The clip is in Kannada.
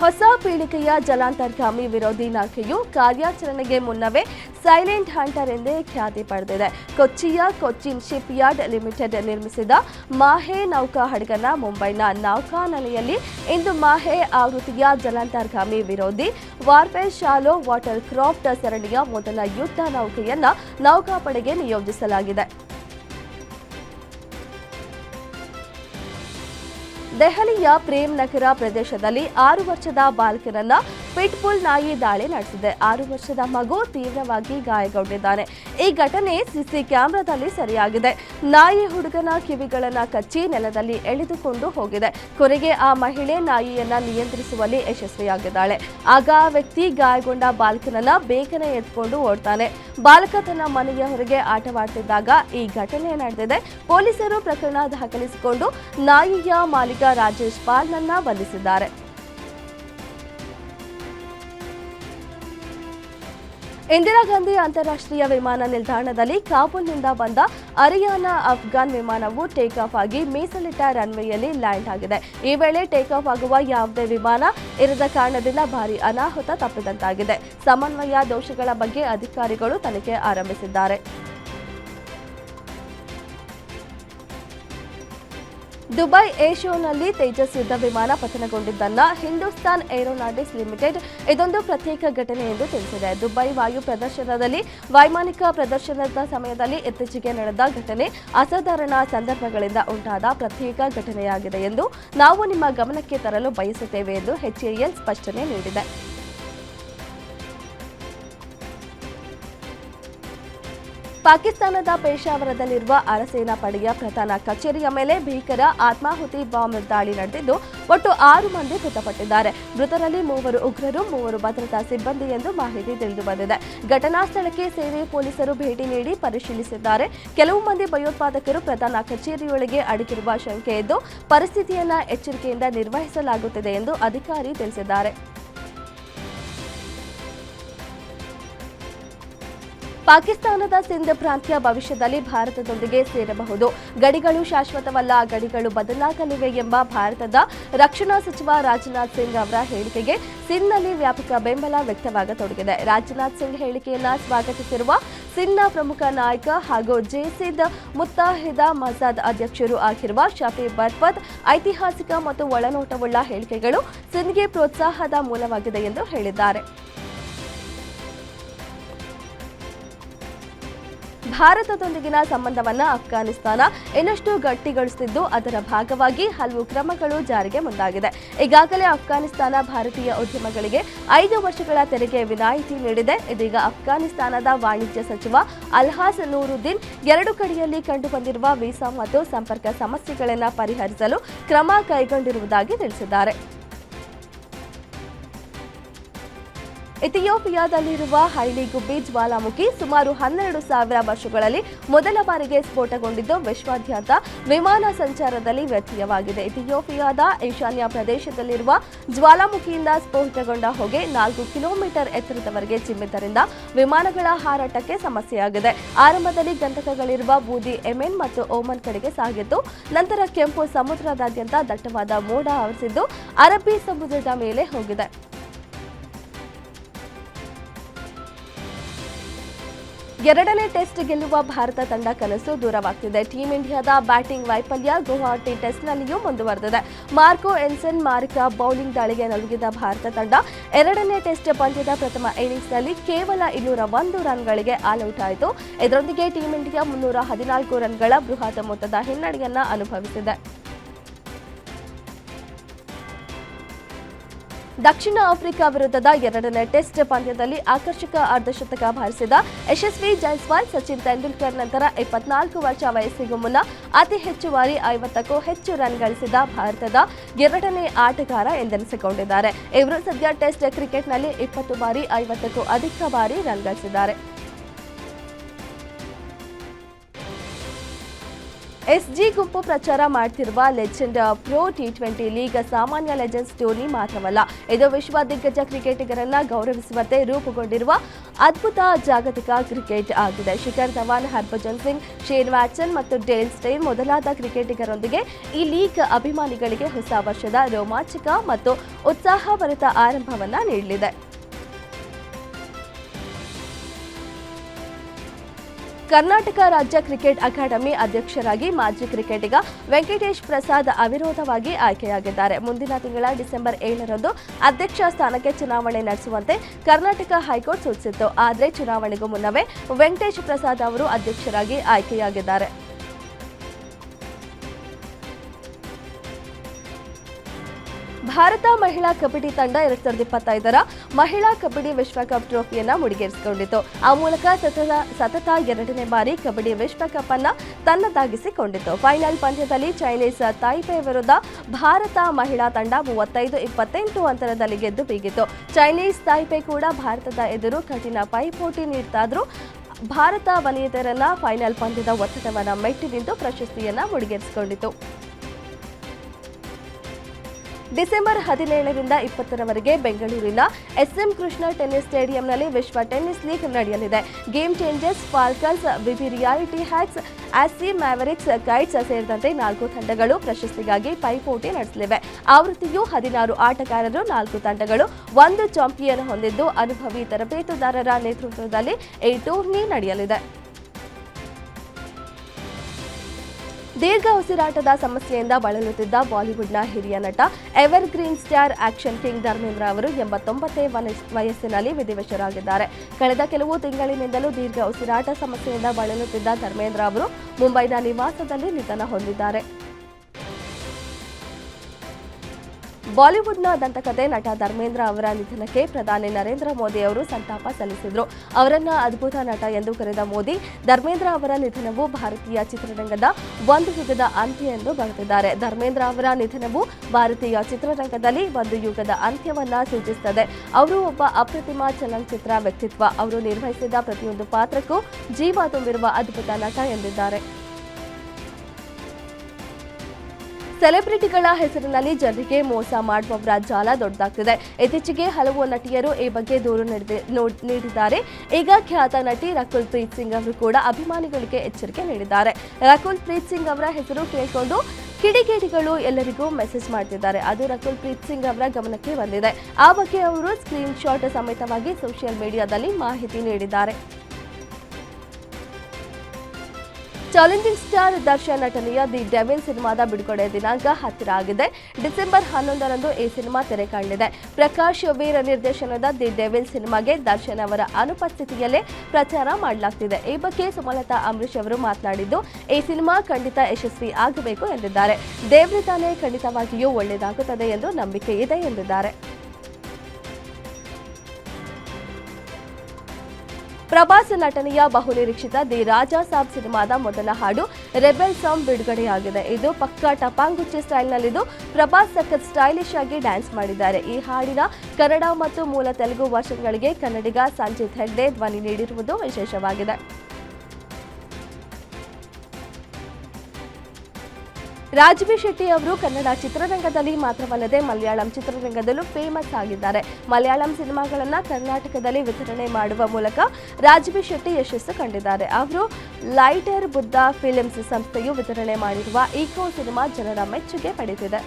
ಹೊಸ ಪೀಳಿಗೆಯ ಜಲಾಂತರ್ಗಾಮಿ ವಿರೋಧಿ ನೌಕೆಯು ಕಾರ್ಯಾಚರಣೆಗೆ ಮುನ್ನವೇ ಸೈಲೆಂಟ್ ಹಂಟರ್ ಎಂದೇ ಖ್ಯಾತಿ ಪಡೆದಿದೆ. ಕೊಚ್ಚಿಯ ಕೊಚ್ಚಿನ್ ಶಿಪ್ ಯಾರ್ಡ್ ಲಿಮಿಟೆಡ್ ನಿರ್ಮಿಸಿದ ಮಾಹೆ ನೌಕಾ ಹಡಗನ ಮುಂಬೈನ ನೌಕಾನೆಲೆಯಲ್ಲಿ ಇಂದು ಮಾಹೆ ಆವೃತ್ತಿಯ ಜಲಾಂತರ್ಗಾಮಿ ವಿರೋಧಿ ವಾರ್ಪೆ ಶಾಲೋ ವಾಟರ್ ಕ್ರಾಫ್ಟ್ ಸರಣಿಯ ಮೊದಲ ಯುದ್ಧ ನೌಕೆಯನ್ನ ನೌಕಾಪಡೆಗೆ ನಿಯೋಜಿಸಲಾಗಿದೆ. ದೆಹಲಿಯ ಪ್ರೇಮ್ ನಗರ ಪ್ರದೇಶದಲ್ಲಿ ಆರು ವರ್ಷದ ಬಾಲಕನನ್ನ ಪಿಟ್ಬುಲ್ ನಾಯಿ ದಾಳಿ ನಡೆಸಿದೆ. ಆರು ವರ್ಷದ ಮಗು ತೀವ್ರವಾಗಿ ಗಾಯಗೊಂಡಿದ್ದಾನೆ. ಈ ಘಟನೆ ಸಿಸಿ ಕ್ಯಾಮೆರಾದಲ್ಲಿ ಸರಿಯಾಗಿದೆ. ನಾಯಿ ಹುಡುಗನ ಕಿವಿಗಳನ್ನು ಕಚ್ಚಿ ನೆಲದಲ್ಲಿ ಎಳೆದುಕೊಂಡು ಹೋಗಿದೆ. ಕೊನೆಗೆ ಆ ಮಹಿಳೆ ನಾಯಿಯನ್ನ ನಿಯಂತ್ರಿಸುವಲ್ಲಿ ಯಶಸ್ವಿಯಾಗಿದ್ದಾಳೆ. ಆಗ ವ್ಯಕ್ತಿ ಗಾಯಗೊಂಡ ಬಾಲಕನನ್ನ ಬೇಗನೆ ಎತ್ಕೊಂಡು ಓಡ್ತಾನೆ. ಬಾಲಕ ತನ್ನ ಮನೆಯ ಹೊರಗೆ ಆಟವಾಡ್ತಿದ್ದಾಗ ಈ ಘಟನೆ ನಡೆದಿದೆ. ಪೊಲೀಸರು ಪ್ರಕರಣ ದಾಖಲಿಸಿಕೊಂಡು ನಾಯಿಯ ಮಾಲೀಕ ರಾಜೇಶ್ ಪಾಲ್ನನ್ನ ಬಂಧಿಸಿದ್ದಾರೆ. ಇಂದಿರಾ ಗಾಂಧಿ ಅಂತಾರಾಷ್ಟ್ರೀಯ ವಿಮಾನ ನಿಲ್ದಾಣದಲ್ಲಿ ಕಾಬೂಲ್ನಿಂದ ಬಂದ ಅರಿಯಾನ ಅಫ್ಘಾನ್ ವಿಮಾನವು ಟೇಕ್ ಆಫ್ ಆಗಿ ಮೀಸಲಿಟ್ಟ ರನ್ವೇಯಲ್ಲಿ ಲ್ಯಾಂಡ್ ಆಗಿದೆ. ಈ ವೇಳೆ ಟೇಕ್ ಆಫ್ ಆಗುವ ಯಾವುದೇ ವಿಮಾನ ಇರದ ಕಾರಣದಿಂದ ಭಾರಿ ಅನಾಹುತ ತಪ್ಪಿದಂತಾಗಿದೆ. ಸಮನ್ವಯ ದೋಷಗಳ ಬಗ್ಗೆ ಅಧಿಕಾರಿಗಳು ತನಿಖೆ ಆರಂಭಿಸಿದ್ದಾರೆ. ದುಬೈ ಏರ್ ಶೋನಲ್ಲಿ ತೇಜಸ್ ಯುದ್ಧ ವಿಮಾನ ಪತನಗೊಂಡಿದ್ದನ್ನ ಹಿಂದೂಸ್ತಾನ್ ಏರೋನಾಟಿಕ್ಸ್ ಲಿಮಿಟೆಡ್ ಇದೊಂದು ಪ್ರತ್ಯೇಕ ಘಟನೆ ಎಂದು ತಿಳಿಸಿದೆ. ದುಬೈ ವಾಯು ಪ್ರದರ್ಶನದಲ್ಲಿ, ವೈಮಾನಿಕ ಪ್ರದರ್ಶನದ ಸಮಯದಲ್ಲಿ ಇತ್ತೀಚೆಗೆ ನಡೆದ ಘಟನೆ ಅಸಾಧಾರಣ ಸಂದರ್ಭಗಳಿಂದ ಉಂಟಾದ ಪ್ರತ್ಯೇಕ ಘಟನೆಯಾಗಿದೆ ಎಂದು ನಾವು ನಿಮ್ಮ ಗಮನಕ್ಕೆ ತರಲು ಬಯಸುತ್ತೇವೆ ಎಂದು ಎಚ್ಎಎಲ್ ಸ್ಪಷ್ಟನೆ ನೀಡಿದೆ. ಪಾಕಿಸ್ತಾನದ ಪೇಶಾವರದಲ್ಲಿರುವ ಅರಸೇನಾ ಪಡೆಯ ಪ್ರಧಾನ ಕಚೇರಿಯ ಮೇಲೆ ಭೀಕರ ಆತ್ಮಾಹುತಿ ಬಾಂಬ್ ದಾಳಿ ನಡೆದಿದ್ದು, ಒಟ್ಟು ಆರು ಮಂದಿ ಮೃತಪಟ್ಟಿದ್ದಾರೆ. ಮೃತರಲ್ಲಿ ಮೂವರು ಉಗ್ರರು, ಮೂವರು ಭದ್ರತಾ ಸಿಬ್ಬಂದಿ ಎಂದು ಮಾಹಿತಿ ತಿಳಿದುಬಂದಿದೆ. ಘಟನಾ ಸ್ಥಳಕ್ಕೆ ಸೇನೆ ಪೊಲೀಸರು ಭೇಟಿ ನೀಡಿ ಪರಿಶೀಲಿಸಿದ್ದಾರೆ. ಕೆಲವು ಮಂದಿ ಭಯೋತ್ಪಾದಕರು ಪ್ರಧಾನ ಕಚೇರಿಯೊಳಗೆ ಅಡಗಿರುವ ಶಂಕೆ ಇದ್ದು, ಪರಿಸ್ಥಿತಿಯನ್ನ ಎಚ್ಚರಿಕೆಯಿಂದ ನಿರ್ವಹಿಸಲಾಗುತ್ತಿದೆ ಎಂದು ಅಧಿಕಾರಿ ತಿಳಿಸಿದ್ದಾರೆ. ಪಾಕಿಸ್ತಾನದ ಸಿಂಧ್ ಪ್ರಾಂತ್ಯ ಭವಿಷ್ಯದಲ್ಲಿ ಭಾರತದೊಂದಿಗೆ ಸೇರಬಹುದು. ಗಡಿಗಳು ಶಾಶ್ವತವಲ್ಲ, ಗಡಿಗಳು ಬದಲಾಗಲಿವೆ ಎಂಬ ಭಾರತದ ರಕ್ಷಣಾ ಸಚಿವ ರಾಜನಾಥ್ ಸಿಂಗ್ ಅವರ ಹೇಳಿಕೆಗೆ ಸಿಂಧ್ನಲ್ಲಿ ವ್ಯಾಪಕ ಬೆಂಬಲ ವ್ಯಕ್ತವಾಗತೊಡಗಿದೆ. ರಾಜನಾಥ್ ಸಿಂಗ್ ಹೇಳಿಕೆಯನ್ನ ಸ್ವಾಗತಿಸಿರುವ ಸಿಂಧ್ನ ಪ್ರಮುಖ ನಾಯಕ ಹಾಗೂ ಜೇಸಿದ್ ಮುತ್ತಾಹಿದ ಮಜಾದ್ ಅಧ್ಯಕ್ಷರು ಆಗಿರುವ ಶಫಿ ಬರ್ಪತ್ ಐತಿಹಾಸಿಕ ಮತ್ತು ಒಳನೋಟವುಳ್ಳ ಹೇಳಿಕೆಗಳು ಸಿಂಧ್ಗೆ ಪ್ರೋತ್ಸಾಹದ ಮೂಲವಾಗಿದೆ ಎಂದು ಹೇಳಿದ್ದಾರೆ. ಭಾರತದೊಂದಿಗಿನ ಸಂಬಂಧವನ್ನು ಅಫ್ಘಾನಿಸ್ತಾನ ಇನ್ನಷ್ಟು ಗಟ್ಟಿಗೊಳಿಸುತ್ತಿದ್ದು ಅದರ ಭಾಗವಾಗಿ ಹಲವು ಕ್ರಮಗಳು ಜಾರಿಗೆ ಮುಂದಾಗಿದೆ. ಈಗಾಗಲೇ ಅಫ್ಘಾನಿಸ್ತಾನ ಭಾರತೀಯ ಉದ್ಯಮಗಳಿಗೆ ಐದು ವರ್ಷಗಳ ತೆರಿಗೆ ವಿನಾಯಿತಿ ನೀಡಿದೆ. ಇದೀಗ ಅಫ್ಘಾನಿಸ್ತಾನದ ವಾಣಿಜ್ಯ ಸಚಿವ ಅಲ್ಹಾಸ್ ನೂರುದ್ದೀನ್ ಎರಡು ಕಡೆಯಲ್ಲಿ ಕಂಡುಬಂದಿರುವ ವೀಸಾ ಮತ್ತು ಸಂಪರ್ಕ ಸಮಸ್ಯೆಗಳನ್ನು ಪರಿಹರಿಸಲು ಕ್ರಮ ಕೈಗೊಂಡಿರುವುದಾಗಿ ತಿಳಿಸಿದ್ದಾರೆ. ಇಥಿಯೋಪಿಯಾದಲ್ಲಿರುವ ಹೈಲಿ ಗುಬ್ಬಿ ಜ್ವಾಲಾಮುಖಿ ಸುಮಾರು ಹನ್ನೆರಡು ಸಾವಿರ ವರ್ಷಗಳಲ್ಲಿ ಮೊದಲ ಬಾರಿಗೆ ಸ್ಫೋಟಗೊಂಡಿದ್ದು ವಿಶ್ವಾದ್ಯಂತ ವಿಮಾನ ಸಂಚಾರದಲ್ಲಿ ವ್ಯತ್ಯಯವಾಗಿದೆ. ಇಥಿಯೋಪಿಯಾದ ಈಶಾನ್ಯ ಪ್ರದೇಶದಲ್ಲಿರುವ ಜ್ವಾಲಾಮುಖಿಯಿಂದ ಸ್ಫೋಟಗೊಂಡ ಹೊಗೆ ನಾಲ್ಕು ಕಿಲೋಮೀಟರ್ ಎತ್ತರದವರೆಗೆ ಚಿಮ್ಮಿದ್ದರಿಂದ ವಿಮಾನಗಳ ಹಾರಾಟಕ್ಕೆ ಸಮಸ್ಯೆಯಾಗಿದೆ. ಆರಂಭದಲ್ಲಿ ಗಂಧಕಗಳಿರುವ ಬೂದಿ ಎಮೆನ್ ಮತ್ತು ಓಮನ್ ಕಡೆಗೆ ಸಾಗಿದ್ದು, ನಂತರ ಕೆಂಪು ಸಮುದ್ರದಾದ್ಯಂತ ದಟ್ಟವಾದ ಮೋಡ ಆವರಿಸಿದ್ದು ಅರಬ್ಬಿ ಸಮುದ್ರದ ಮೇಲೆ ಹೋಗಿದೆ. ಎರಡನೇ ಟೆಸ್ಟ್ ಗೆಲ್ಲುವ ಭಾರತ ತಂಡ ಕನಸು ದೂರವಾಗ್ತಿದೆ. ಟೀಂ ಇಂಡಿಯಾದ ಬ್ಯಾಟಿಂಗ್ ವೈಫಲ್ಯ ಗುವಾಹಟಿ ಟೆಸ್ಟ್ನಲ್ಲಿಯೂ ಮುಂದುವರೆದಿದೆ. ಮಾರ್ಕೋ ಎನ್ಸನ್ ಮಾರ್ಕ ಬೌಲಿಂಗ್ ದಾಳಿಗೆ ನಲುಗಿದ ಭಾರತ ತಂಡ ಎರಡನೇ ಟೆಸ್ಟ್ ಪಂದ್ಯದ ಪ್ರಥಮ ಇನ್ನಿಂಗ್ಸ್ನಲ್ಲಿ ಕೇವಲ ಇನ್ನೂರ ಒಂದು ರನ್ಗಳಿಗೆ ಆಲ್ಔಟ್ ಆಯಿತು ಇದರೊಂದಿಗೆ ಟೀಂ ಇಂಡಿಯಾ ಮುನ್ನೂರ ಹದಿನಾಲ್ಕು ರನ್ಗಳ ಬೃಹತ್ ಮೊತ್ತದ ಹಿನ್ನಡೆಯನ್ನ ಅನುಭವಿಸಿದೆ. ದಕ್ಷಿಣ ಆಫ್ರಿಕಾ ವಿರುದ್ಧದ ಎರಡನೇ ಟೆಸ್ಟ್ ಪಂದ್ಯದಲ್ಲಿ ಆಕರ್ಷಕ ಅರ್ಧಶತಕ ಬಾರಿಸಿದ ಯಶಸ್ವಿ ಜೈಸ್ವಾಲ್ ಸಚಿನ್ ತೆಂಡೂಲ್ಕರ್ ನಂತರ ಇಪ್ಪತ್ನಾಲ್ಕು ವರ್ಷ ವಯಸ್ಸಿಗೂ ಮುನ್ನ ಅತಿ ಹೆಚ್ಚು ಬಾರಿ ಐವತ್ತಕ್ಕೂ ಹೆಚ್ಚು ರನ್ ಗಳಿಸಿದ ಭಾರತದ ಎರಡನೇ ಆಟಗಾರ ಎಂದೆನಿಸಿಕೊಂಡಿದ್ದಾರೆ. ಇವರು ಸದ್ಯ ಟೆಸ್ಟ್ ಕ್ರಿಕೆಟ್ನಲ್ಲಿ ಇಪ್ಪತ್ತು ಬಾರಿ ಐವತ್ತಕ್ಕೂ ಅಧಿಕ ಬಾರಿ ರನ್ ಗಳಿಸಿದ್ದಾರೆ. ಎಸ್ಜಿ ಗುಂಪು ಪ್ರಚಾರ ಮಾಡ್ತಿರುವ legend pro T twenty league ಸಾಮಾನ್ಯ ಲೆಜೆಂಡ್ಸ್ ಟೂರ್ನಿ ಮಾತ್ರವಲ್ಲ, ಇದು ವಿಶ್ವ ದಿಗ್ಗಜ ಕ್ರಿಕೆಟಿಗರೆಲ್ಲ ಗೌರವಿಸುವಂತೆ ರೂಪುಗೊಂಡಿರುವ ಅದ್ಭುತ ಜಾಗತಿಕ ಕ್ರಿಕೆಟ್ ಆಗಿದೆ. ಶಿಖರ್ ಧವಾನ್, ಹರ್ಭಜನ್ ಸಿಂಗ್, ಶೇನ್ ವ್ಯಾಟ್ಸನ್ ಮತ್ತು ಡೇಲ್ ಸ್ಟೈನ್ ಮೊದಲಾದ ಕ್ರಿಕೆಟಿಗರೊಂದಿಗೆ ಈ ಲೀಗ್ ಅಭಿಮಾನಿಗಳಿಗೆ ಹೊಸ ವರ್ಷದ ರೋಮಾಂಚಕ ಮತ್ತು ಉತ್ಸಾಹಭರಿತ ಆರಂಭವನ್ನು ನೀಡಲಿದೆ. ಕರ್ನಾಟಕ ರಾಜ್ಯ ಕ್ರಿಕೆಟ್ ಅಕಾಡೆಮಿ ಅಧ್ಯಕ್ಷರಾಗಿ ಮಾಜಿ ಕ್ರಿಕೆಟಿಗ ವೆಂಕಟೇಶ್ ಪ್ರಸಾದ್ ಅವಿರೋಧವಾಗಿ ಆಯ್ಕೆಯಾಗಿದ್ದಾರೆ. ಮುಂದಿನ ತಿಂಗಳ ಡಿಸೆಂಬರ್ ಏಳರಂದು ಅಧ್ಯಕ್ಷ ಸ್ಥಾನಕ್ಕೆ ಚುನಾವಣೆ ನಡೆಸುವಂತೆ ಕರ್ನಾಟಕ ಹೈಕೋರ್ಟ್ ಸೂಚಿಸಿತ್ತು. ಆದರೆ ಚುನಾವಣೆಗೂ ಮುನ್ನವೇ ವೆಂಕಟೇಶ್ ಪ್ರಸಾದ್ ಅವರು ಅಧ್ಯಕ್ಷರಾಗಿ ಆಯ್ಕೆಯಾಗಿದ್ದಾರೆ. ಭಾರತ ಮಹಿಳಾ ಕಬಡ್ಡಿ ತಂಡ ಎರಡ್ ಸಾವಿರದ ಇಪ್ಪತ್ತೈದರ ಮಹಿಳಾ ಕಬಡ್ಡಿ ವಿಶ್ವಕಪ್ ಟ್ರೋಫಿಯನ್ನ ಮುಡಿಗೇರಿಸಿಕೊಂಡಿತು. ಆ ಮೂಲಕ ಸತತ ಸತತ ಎರಡನೇ ಬಾರಿ ಕಬಡ್ಡಿ ವಿಶ್ವಕಪ್ ಅನ್ನ ತನ್ನದಾಗಿಸಿಕೊಂಡಿತು. ಫೈನಲ್ ಪಂದ್ಯದಲ್ಲಿ ಚೈನೀಸ್ ತಾಯ್ಪೆ ವಿರುದ್ಧ ಭಾರತ ಮಹಿಳಾ ತಂಡ ಮೂವತ್ತೈದು ಇಪ್ಪತ್ತೆಂಟು ಅಂತರದಲ್ಲಿ ಗೆದ್ದು ಬೀಗಿತು ಚೈನೀಸ್ ತಾಯ್ಪೆ ಕೂಡ ಭಾರತದ ಎದುರು ಕಠಿಣ ಪೈಪೋಟಿ ನೀಡ್ತಾದ್ರೂ ಭಾರತ ವನಿಯತರನ್ನ ಫೈನಲ್ ಪಂದ್ಯದ ಒತ್ತಡವನ್ನ ಮೆಟ್ಟಿ ನಿಂತು ಪ್ರಶಸ್ತಿಯನ್ನ ಮುಡಿಗೇರಿಸಿಕೊಂಡಿತು. ಡಿಸೆಂಬರ್ ಹದಿನೇಳರಿಂದ ಇಪ್ಪತ್ತರವರೆಗೆ ಬೆಂಗಳೂರಿನ ಎಸ್ಎಂ ಕೃಷ್ಣ ಟೆನ್ನಿಸ್ ಸ್ಟೇಡಿಯಂನಲ್ಲಿ ವಿಶ್ವ ಟೆನ್ನಿಸ್ ಲೀಗ್ ನಡೆಯಲಿದೆ. Game Changers, Falcons, VB Realty Hawks Aussie Mavericks, Kites ಸೇರಿದಂತೆ ನಾಲ್ಕು ತಂಡಗಳು ಪ್ರಶಸ್ತಿಗಾಗಿ ಪೈಪೋಟಿ ನಡೆಸಲಿವೆ. ಆವೃತ್ತಿಯು ಹದಿನಾರು ಆಟಗಾರರು, ನಾಲ್ಕು ತಂಡಗಳು ಒಂದು ಚಾಂಪಿಯನ್ ಹೊಂದಿದ್ದು ಅನುಭವಿ ತರಬೇತುದಾರರ ನೇತೃತ್ವದಲ್ಲಿ ಈ ಟೂರ್ನಿ ನಡೆಯಲಿದೆ. ದೀರ್ಘ ಉಸಿರಾಟದ ಸಮಸ್ಯೆಯಿಂದ ಬಳಲುತ್ತಿದ್ದ ಬಾಲಿವುಡ್ನ ಹಿರಿಯ ನಟ evergreen star action king Dharmendra ಅವರು ಎಂಬತ್ತೊಂಬತ್ತೇ ವಯಸ್ಸಿನಲ್ಲಿ ವಿಧಿವಶರಾಗಿದ್ದಾರೆ. ಕಳೆದ ಕೆಲವು ತಿಂಗಳಿನಿಂದಲೂ ದೀರ್ಘ ಉಸಿರಾಟ ಸಮಸ್ಯೆಯಿಂದ ಬಳಲುತ್ತಿದ್ದ ಧರ್ಮೇಂದ್ರ ಅವರು ಮುಂಬೈನ ನಿವಾಸದಲ್ಲಿ ನಿಧನ ಹೊಂದಿದ್ದಾರೆ. ಬಾಲಿವುಡ್ನ ದಂತಕಥೆ ನಟ ಧರ್ಮೇಂದ್ರ ಅವರ ನಿಧನಕ್ಕೆ ಪ್ರಧಾನಿ ನರೇಂದ್ರ ಮೋದಿ ಅವರು ಸಂತಾಪ ಸಲ್ಲಿಸಿದರು. ಅವರನ್ನ ಅದ್ಭುತ ನಟ ಎಂದು ಕರೆದ ಮೋದಿ, ಧರ್ಮೇಂದ್ರ ಅವರ ನಿಧನವು ಭಾರತೀಯ ಚಿತ್ರರಂಗದ ಒಂದು ಯುಗದ ಅಂತ್ಯ ಎಂದು ಬರೆದಿದ್ದಾರೆ. ಧರ್ಮೇಂದ್ರ ಅವರ ನಿಧನವು ಭಾರತೀಯ ಚಿತ್ರರಂಗದಲ್ಲಿ ಒಂದು ಯುಗದ ಅಂತ್ಯವನ್ನ ಸೂಚಿಸುತ್ತದೆ. ಅವರು ಒಬ್ಬ ಅಪ್ರತಿಮ ಚಲನಚಿತ್ರ ವ್ಯಕ್ತಿತ್ವ. ಅವರು ನಿರ್ವಹಿಸಿದ ಪ್ರತಿಯೊಂದು ಪಾತ್ರಕ್ಕೂ ಜೀವ ತುಂಬಿರುವ ಅದ್ಭುತ ನಟ ಎಂದಿದ್ದಾರೆ. ಸೆಲೆಬ್ರಿಟಿಗಳ ಹೆಸರಿನಲ್ಲಿ ಜನರಿಗೆ ಮೋಸ ಮಾಡುವವರ ಜಾಲ ದೊಡ್ಡದಾಗ್ತಿದೆ. ಇತ್ತೀಚೆಗೆ ಹಲವು ನಟಿಯರು ಈ ಬಗ್ಗೆ ದೂರು ನೀಡಿದೆ- ನೋಡ್- ನೀಡಿದ್ದಾರೆ. ಈಗ ಖ್ಯಾತ ನಟಿ ರಕುಲ್ ಪ್ರೀತ್ ಸಿಂಗ್ ಅವರು ಕೂಡ ಅಭಿಮಾನಿಗಳಿಗೆ ಎಚ್ಚರಿಕೆ ನೀಡಿದ್ದಾರೆ. ರಕುಲ್ ಪ್ರೀತ್ ಸಿಂಗ್ ಅವರ ಹೆಸರು ಕೇಳಿಕೊಂಡು ಕಿಡಿಗೇಡಿಗಳು ಎಲ್ಲರಿಗೂ ಮೆಸೇಜ್ ಮಾಡ್ತಿದ್ದಾರೆ. ಅದು ರಕುಲ್ ಪ್ರೀತ್ ಸಿಂಗ್ ಅವರ ಗಮನಕ್ಕೆ ಬಂದಿದೆ. ಆ ಬಗ್ಗೆ ಅವರು ಸ್ಕ್ರೀನ್ ಶಾಟ್ ಸಮೇತವಾಗಿ ಸೋಷಿಯಲ್ ಮೀಡಿಯಾದಲ್ಲಿ ಮಾಹಿತಿ ನೀಡಿದ್ದಾರೆ. ಚಾಲೆಂಜಿಂಗ್ ಸ್ಟಾರ್ ದರ್ಶನ್ ನಟನೆಯ ದಿ ಡೆವಿಲ್ ಸಿನಿಮಾದ ಬಿಡುಗಡೆ ದಿನಾಂಕ ಹತ್ತಿರ ಆಗಿದೆ. ಡಿಸೆಂಬರ್ ಹನ್ನೊಂದರಂದು ಈ ಸಿನಿಮಾ ತೆರೆ ಕಂಡಿದೆ ಪ್ರಕಾಶ್ ವೀರ್ ನಿರ್ದೇಶನದ ದಿ ಡೆವಿಲ್ ಸಿನಿಮಾಗೆ ದರ್ಶನ್ ಅವರ ಅನುಪಸ್ಥಿತಿಯಲ್ಲೇ ಪ್ರಚಾರ ಮಾಡಲಾಗ್ತಿದೆ. ಈ ಬಗ್ಗೆ ಸುಮಲತಾ ಅಂಬರೀಶ್ ಅವರು ಮಾತನಾಡಿದ್ದು, ಈ ಸಿನಿಮಾ ಖಂಡಿತ ಯಶಸ್ವಿ ಆಗಬೇಕು ಎಂದಿದ್ದಾರೆ. ದೇವ್ರ ತಾನೇ ಖಂಡಿತವಾಗಿಯೂ ಒಳ್ಳೆಯದಾಗುತ್ತದೆ ಎಂದು ನಂಬಿಕೆ ಇದೆ ಎಂದಿದ್ದಾರೆ. ಪ್ರಭಾಸ್ ನಟನೆಯ ಬಹುನಿರೀಕ್ಷಿತ ದಿ ರಾಜಾ ಸಾಬ್ ಸಿನಿಮಾದ ಮೊದಲ ಹಾಡು ರೆಬೆಲ್ ಸಾಂಗ್ ಬಿಡುಗಡೆಯಾಗಿದೆ. ಇದು ಪಕ್ಕಾ ಟಪಾಂಗುಚ್ಚಿ ಸ್ಟೈಲ್ನಲ್ಲಿದ್ದು ಪ್ರಭಾಸ್ ಸಖತ್ ಸ್ಟೈಲಿಶ್ ಆಗಿ ಡ್ಯಾನ್ಸ್ ಮಾಡಿದ್ದಾರೆ. ಈ ಹಾಡಿನ ಕನ್ನಡ ಮತ್ತು ಮೂಲ ತೆಲುಗು ವರ್ಷನ್ಗಳಿಗೆ ಕನ್ನಡಿಗ ಸಂಜಿತ್ ಹೆಗ್ಡೆ ಧ್ವನಿ ನೀಡಿರುವುದು ವಿಶೇಷವಾಗಿದೆ. ರಾಜ್ಬಿ ಶೆಟ್ಟಿ ಅವರು ಕನ್ನಡ ಚಿತ್ರರಂಗದಲ್ಲಿ ಮಾತ್ರವಲ್ಲದೆ ಮಲಯಾಳಂ ಚಿತ್ರರಂಗದಲ್ಲೂ ಫೇಮಸ್ ಆಗಿದ್ದಾರೆ. ಮಲಯಾಳಂ ಸಿನಿಮಾಗಳನ್ನು ಕರ್ನಾಟಕದಲ್ಲಿ ವಿತರಣೆ ಮಾಡುವ ಮೂಲಕ ರಾಜ್ಬಿ ಶೆಟ್ಟಿ ಯಶಸ್ಸು ಕಂಡಿದ್ದಾರೆ. ಅವರು ಲೈಟರ್ ಬುದ್ಧ ಫಿಲ್ಮ್ಸ್ ಸಂಸ್ಥೆಯು ವಿತರಣೆ ಮಾಡಿರುವ ಈಕೋ ಸಿನಿಮಾ ಜನರ ಮೆಚ್ಚುಗೆ ಪಡೆದಿದೆ.